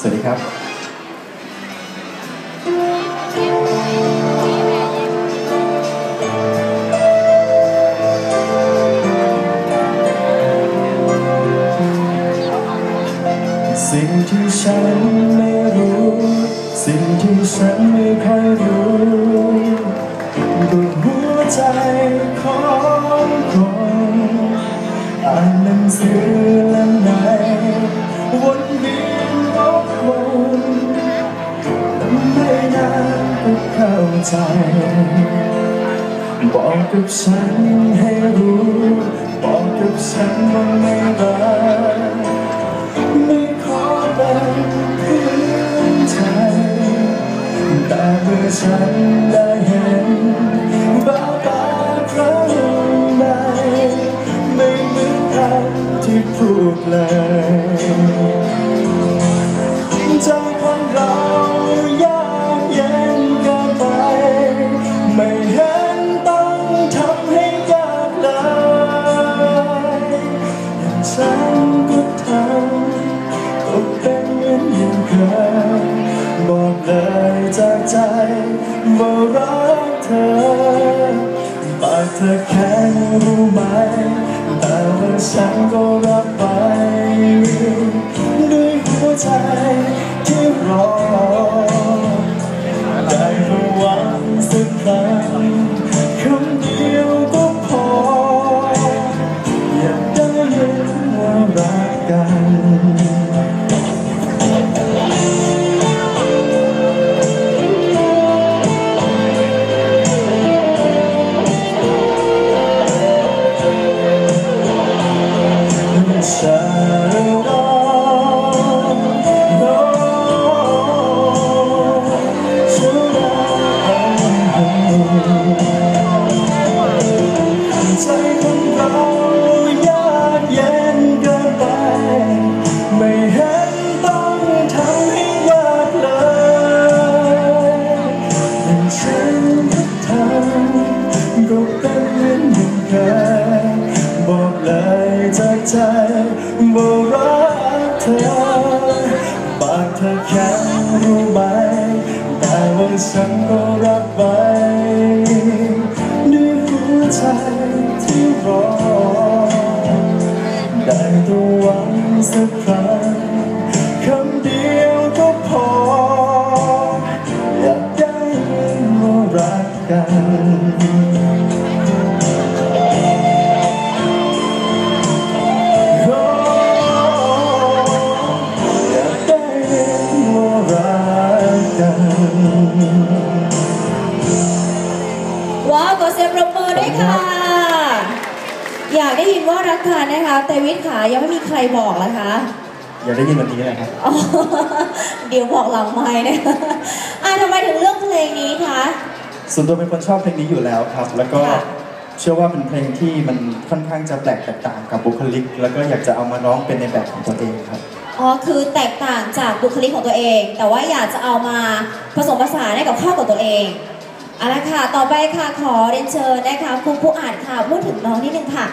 สวัสดีครับ สิ่งที่ฉันไม่รู้ สิ่งที่ฉันไม่เคยรู้ก็หัวใจ ใจ บอกกับฉันให้รู้ บอกกับฉันว่าไม่รักไม่ขอเป็นเพื่อนใจแต่เมื่อฉันได้เห็นบ้าตาครั้งใดไม่เหมือนคำที่พูดเลย ใจว่ารักเธอปากเธอแค่รู้ไหม แต่ว่าฉันก็รับไป ด้วยหัวใจที่รอ ได้ระวังสักครั้ง ใอปากเธอแข็งรู้ไหม แต่ว่าฉันก็รับไว้ด้วยหัวใจที่รอ ได้ตัวหวังสักครั้งคำเดียวก็พอ อยากได้ว่ารักกัน ว้าวขอเสียงปรบมือด้วยค่ะ อยากได้ยินว่ารักกันนะคะ แต่วิทย์ขายังไม่มีใครบอกนะคะ อยากได้ยินแบบนี้แหละครับ อ๋อเดี๋ยวบอกหลังไม้นะคะอะทำไมถึงเลือกเพลงนี้คะ ส่วนตัวเป็นคนชอบเพลงนี้อยู่แล้วครับ แล้วก็ค่ะเชื่อว่าเป็นเพลงที่มันค่อนข้างจะแปลกแตกต่างกับบุคลิก แล้วก็อยากจะเอามาร้องเป็นในแบบของตัวเองครับ อ๋อคือแตกต่างจากบุคลิกของตัวเอง แต่ว่าอยากจะเอามาผสมผสานให้กับเข้ากับตัวเอง เอาละค่ะ ต่อไปค่ะขอเรียนเชิญนะคะคุณผู้อ่านค่ะพูดถึงน้องนิดนึงค่ะ